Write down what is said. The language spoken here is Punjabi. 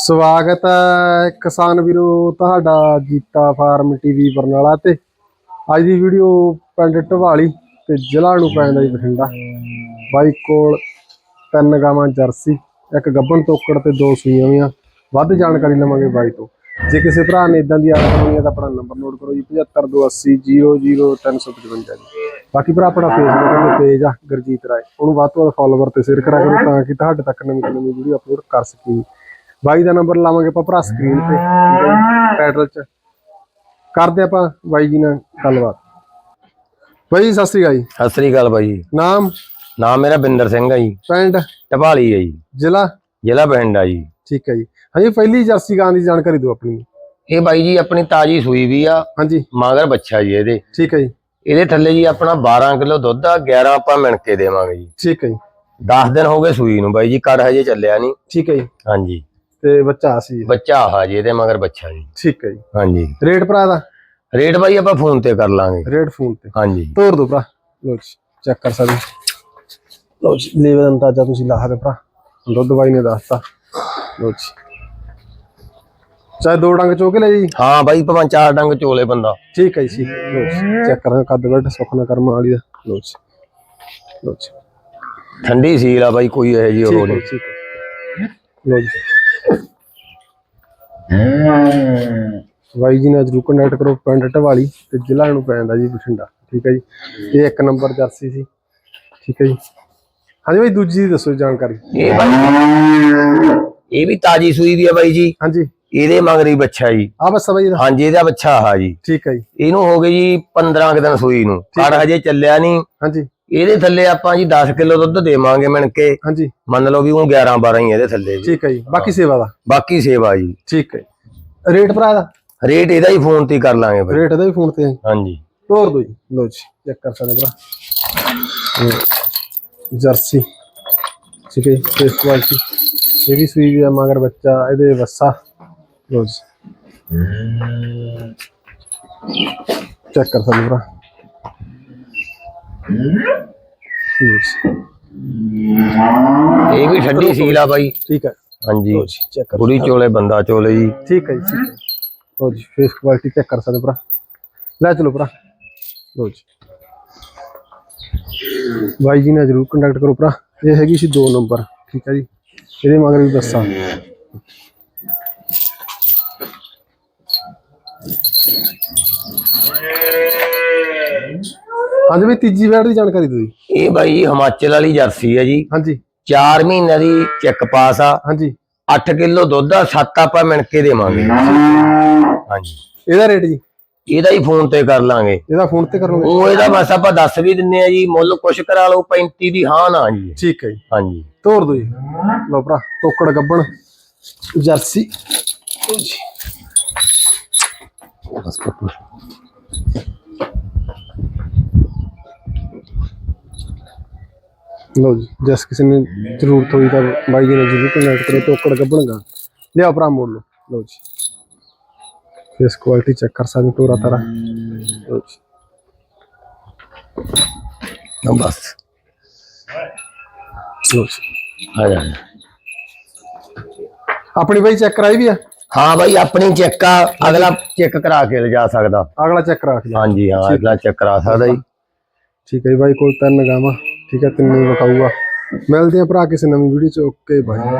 ਸਵਾਗਤ ਹੈ ਕਿਸਾਨ ਵੀਰੋ, ਤੁਹਾਡਾ ਜੀਤਾ ਫਾਰਮ ਟੀਵੀ ਬਰਨਾਲਾ ਤੇ। ਅੱਜ ਦੀ ਵੀਡੀਓ ਪਿੰਡ ਢਵਾਲੀ ਤੇ ਜ਼ਿਲ੍ਹਾ ਨੂੰ ਪੈਂਦਾ ਜੀ ਬਠਿੰਡਾ। ਬਾਈ ਕੋਲ ਤਿੰਨ ਗਾਵਾਂ ਜਰਸੀ, ਇੱਕ ਗੱਬਣ ਤੋਕੜ ਤੇ ਦੋ ਸੂਈਆਂ ਹੋਈਆਂ। ਵੱਧ ਜਾਣਕਾਰੀ ਲਵਾਂਗੇ ਬਾਈ ਤੋਂ। ਜੇ ਕਿਸੇ ਭਰਾ ਨੇ ਇਦਾਂ ਦੀ ਆਦਤ ਹੋਣੀ ਹੈ ਤਾਂ ਆਪਣਾ ਨੰਬਰ ਨੋਟ ਕਰੋ ਜੀ 7528000355 ਜੀ। ਬਾਕੀ ਭਰਾ ਆਪਣਾ ਫੇਸਬੁੱਕ ਤੇ ਪੇਜ ਆ, ਗੁਰਜੀਤ ਰਾਏ। ਉਹਨੂੰ ਵੱਧ ਤੋਂ ਵੱਧ ਫਾਲੋਵਰ ਤੇ ਸ਼ੇਅਰ ਕਰਿਆ ਕਰੋ ਤਾਂ ਕਿ ਤੁਹਾਡੇ ਤੱਕ ਨਵੀਂ ਤੋਂ ਨਵੀਂ ਵੀਡੀਓ ਅਪਲੋਡ ਕਰ ਸਕੀਏ। ਬਾਈ ਦਾ ਨੰਬਰ ਲਾਵਾਂਗੇ ਆਪਾਂ ਭਰਾ ਸਕਰੀਨ ਤੇ ਟਾਈਟਲ 'ਚ। ਕਰਦੇ ਆਪਾਂ ਬਾਈ ਜੀ ਨਾਲ ਗੱਲਬਾਤ। ਬਾਈ ਜੀ, ਸਤਿ ਸ੍ਰੀ ਅਕਾਲ ਜੀ। ਸਤਿ ਸ੍ਰੀ ਅਕਾਲ ਬਾਈ ਨਾਮ? ਨਾਮ ਮੇਰਾ ਬਿੰਦਰ ਸਿੰਘ ਹੈ ਜੀ। ਪਿੰਡ? ਟਪਾਲੀ ਹੈ ਜੀ। ਜ਼ਿਲ੍ਹਾ? ਜ਼ਿਲ੍ਹਾ ਬਠਿੰਡਾ ਜੀ। ਠੀਕ ਹੈ ਜੀ। ਹਾਂਜੀ ਪਹਿਲੀ ਜਰਸੀ ਗਾਂ ਦੀ ਜਾਣਕਾਰੀ ਦਿਓ ਆਪਣੀ। ਇਹ ਬਾਈ ਜੀ ਆਪਣੀ ਤਾਜੀ ਸੂਈ ਵੀ ਆ। ਹਾਂਜੀ। ਮਗਰ ਬੱਚਾ ਜੀ ਇਹਦੇ। ਠੀਕ ਹੈ ਜੀ। ਇਹਦੇ ਥੱਲੇ ਜੀ ਆਪਣਾ 12 ਕਿਲੋ ਦੁੱਧ ਆ 11 ਆਪਾਂ ਮਿਣ ਕੇ ਦੇਵਾਂਗੇ ਜੀ। ਠੀਕ ਹੈ ਜੀ। 10 ਦਿਨ ਹੋ ਗਏ ਸੂਈ ਨੂੰ ਬਾਈ ਜੀ ਕਰ ਹਜੇ ਚੱਲਿਆ ਨਹੀਂ। ਠੀਕ ਹੈ ਜੀ। ਹਾਂਜੀ। ਤੇ ਬੱਚਾ ਸੀ ਬੱਚਾ ਆ ਜੀ ਇਹਦੇ ਮਗਰ ਬੱਚਾ ਜੀ। ਠੀਕ ਹੈ ਜੀ। ਹਾਂਜੀ। ਰੇਟ ਭਰਾ ਦਾ? ਰੇਟ ਬਾਈ ਆਪਾਂ ਫੋਨ ਤੇ ਕਰ ਲਾਂਗੇ। ਰੇਟ ਫੋਨ ਤੇ। ਹਾਂਜੀ। ਤੋਰ ਦੋ ਭਰਾ। ਲੋ ਜੀ ਚੈੱਕ ਕਰ ਸਕਦੇ ਲੋ ਜੀ ਲੈਵਲ ਅੰਦਾਜ਼ਾ ਤੁਸੀਂ ਲਾ ਸਕਦੇ ਭਰਾ। ਦੁੱਧ ਬਾਈ ਨੇ ਦੱਸਤਾ। ਲੋ ਜੀ। ਚਾਹੇ ਦੋ ਡੰਗ ਚੋ ਕੇ ਲੈ ਜੀ। ਹਾਂ ਬਾਈ ਭਾਵੇਂ ਚਾਰ ਡੰਗ ਚੋਲੇ ਬੰਦਾ। ਠੀਕ ਹੈ ਜੀ। ਲਓ ਜੀ ਚੈੱਕ ਕਰਾਂ ਕੱਦ ਵੱਡ ਸੁਖਨਾ ਕਰਮ ਵਾਲੀ ਦਾ। ਲੋ ਜੀ। ਲੋ ਜੀ। ਠੰਡੀ ਸੀਲ ਆ ਬਾਈ ਕੋਈ ਇਹ ਜੀ ਉਹ ਨਹੀਂ। ਲੋ ਜੀ। ਬਾਈ ਜੀ ਨਾਲ ਜਰੂਰ ਕੰਟੈਕਟ ਕਰੋ ਪਿੰਡ ਢਵਾਲੀ ਤੇ ਜ਼ਿਲ੍ਹਾ ਨੂੰ ਪੈਂਦਾ ਜੀ ਬਠਿੰਡਾ ਠੀਕ ਹੈ ਜੀ? ਇਹ ਇੱਕ ਨੰਬਰ ਜਰਸੀ ਸੀ ਠੀਕ ਹੈ ਜੀ? ਹਾਂਜੀ ਬਾਈ ਦੂਜੀ ਦੱਸੋ ਜਾਣਕਾਰੀ। ਇਹ ਬਾਈ ਇਹ ਵੀ ਤਾਜੀ ਸੂਈ ਦੀ ਆ ਬਾਈ ਜੀ। ਹਾਂਜੀ। ਇਹਦੇ ਮਗਰ ਹੀ ਬੱਚਾ ਜੀ। ਆ ਬਸ ਬਾਈ ਹਾਂਜੀ ਇਹਦਾ ਬੱਚਾ ਆ ਜੀ। ਠੀਕ ਹੈ ਜੀ। ਇਹਨੂੰ ਹੋ ਗਏ ਜੀ 15 ਕੁ ਦਿਨ ਸੂਈ ਨੂੰ। ਪਰ ਹਜੇ ਚੱਲਿਆ ਨਹੀਂ। ਹਾਂਜੀ। ਇਹਦੇ ਥੱਲੇ ਆਪਾਂ ਜੀ 10 ਕਿਲੋ ਦੁੱਧ ਦੇਵਾਂਗੇ ਮਿਣ ਕੇ ਹਾਂਜੀ। ਮੰਨ ਲਓ ਵੀ ਉਹ 11 12 ਹੀ ਇਹਦੇ ਥੱਲੇ ਜੀ। ਠੀਕ ਹੈ ਜੀ। ਬਾਕੀ ਸੇਵਾ ਦਾ? ਬਾਕੀ ਸੇਵਾ ਜੀ। ਠੀਕ ਹੈ ਰੇਟ ਭਰਾ ਦਾ ਰੇਟ ਇਹਦਾ ਹੀ ਫੋਨ ਤੇ ਹੀ ਕਰ ਲਾਂਗੇ ਬਾਈ ਰੇਟ ਦਾ ਵੀ ਫੋਨ ਤੇ ਹੈ ਹਾਂਜੀ। ਤੋਰ ਦੋ ਜੀ। ਲੋ ਜੀ ਚੈੱਕ ਕਰ ਸਕਦੇ ਭਰਾ। ਜਰਸੀ। ਠੀਕ ਹੈ ਫੇਸ ਕੁਆਲਿਟੀ ਇਹ ਵੀ ਸੂਈ ਵੀ ਆ ਮਗਰ ਬੱਚਾ ਇਹਦੇ ਵੱਸਾ। ਲੋ ਜੀ। ਚੈੱਕ ਕਰ ਸਕਦੇ ਭਰਾ। ਇਹ ਵੀ ਠੰਡੀ ਸੀਲ ਆ ਬਾਈ। ਠੀਕ ਹੈ ਹਾਂਜੀ। ਚੈੱਕ ਕਰ ਪੂਰੀ ਚੋਲੇ ਬੰਦਾ ਚੋਲੇ ਜੀ। ਠੀਕ ਹੈ ਜੀ ਠੀਕ ਹੈ ਲੋ ਜੀ ਫੇਸ ਕੁਆਲਿਟੀ ਚੈੱਕ ਕਰ ਸਕਦੇ ਭਰਾ। ਲੈ ਚਲੋ ਭਰਾ। ਲੋ ਜੀ। ਬਾਈ ਜੀ ਨਾਲ ਜਰੂਰ ਕੰਟੈਕਟ ਕਰੋ ਭਰਾ। ਇਹ ਹੈਗੀ ਸੀ 2 ਨੰਬਰ। ਠੀਕ ਹੈ ਜੀ। ਇਹਦੇ ਮਗਰ ਵੀ ਦੱਸਾਂ ਹਾਂਜੀ ਵੀ ਤੀਜੀ ਵੈਟ ਦੀ ਜਾਣਕਾਰੀ ਦਿਓ ਜੀ। ਇਹ ਬਾਈ ਹਿਮਾਚਲ ਵਾਲੀ ਜਰਸੀ ਹੈ ਜੀ। ਹਾਂਜੀ। 4 ਮਹੀਨਿਆਂ ਦੀ ਚੈੱਕ ਪਾਸ ਆ। ਹਾਂਜੀ। 8 ਕਿਲੋ ਦੁੱਧ ਆ 7 ਆਪਾਂ ਮਿਣ ਕੇ ਦੇਵਾਂਗੇ। ਹਾਂਜੀ। ਇਹਦਾ ਰੇਟ ਜੀ? ਇਹਦਾ ਹੀ ਫੋਨ ਤੇ ਕਰ ਲਾਂਗੇ। ਇਹਦਾ ਫੋਨ ਤੇ ਕਰੋਗੇ ਉਹ ਇਹਦਾ ਬਸ ਆਪਾਂ ਦੱਸ ਵੀ ਦਿੰਨੇ ਆ ਜੀ ਮੁੱਲ ਕੁਛ ਕਰਾ ਲਓ 35 ਦੀ ਹਾਂ ਨਾ ਜੀ। ਠੀਕ ਹੈ ਜੀ। ਹਾਂਜੀ। ਤੋੜ ਦੋ ਜੀ। ਲਓ ਭਰਾ ਟੋਕੜ ਗੱਬਣ ਜਰਸੀ। ਜੀ। ਲਓ ਜੀ ਜਿਸ ਕਿਸੇ ਨੇ ਜ਼ਰੂਰਤ ਹੋਈ ਤਾਂ ਬਾਈ ਜੀ ਨਾਲ ਜ਼ਰੂਰ ਕੰਟੈਕਟ ਕਰੋ ਟੋਕੜ ਗੱਬਣਗਾ ਲਿਆ ਭਰਾ ਮੋੜ ਲਓ। ਲਓ ਜੀ। ਫੇਸ ਕੁਆਲਿਟੀ ਚੈੱਕ ਕਰ ਸਕਦੇ ਹੋ ਤੋਰਾ ਲਓ ਜੀ। ਹਾਂ ਬਸ। ਲਓ ਜੀ। ਆ ਜਾ ਆਪਣੀ ਬਾਈ ਚੈੱਕ ਕਰਾਈ ਵੀ ਆ? ਹਾਂ ਬਾਈ ਆਪਣੀ ਚੈੱਕ ਆ। ਅਗਲਾ ਚੈੱਕ ਕਰਾ ਕੇ ਲਿਜਾ ਸਕਦਾ। ਅਗਲਾ ਚੈੱਕ ਕਰਾ ਕੇ। ਹਾਂਜੀ ਹਾਂ ਅਗਲਾ ਚੈੱਕ ਕਰਾ ਸਕਦਾ ਜੀ। ਠੀਕ ਹੈ ਜੀ ਬਾਈ ਕੋਲ ਤਿੰਨ ਗਾਵਾਂ। ਠੀਕ ਹੈ ਤਿੰਨੇ ਵਿਖਾਊਗਾ ਮਿਲਦੇ ਆ ਭਰਾ ਕਿਸੇ ਨਵੀਂ ਵੀਡੀਓ ਚ। ਓਕੇ ਬਾਈ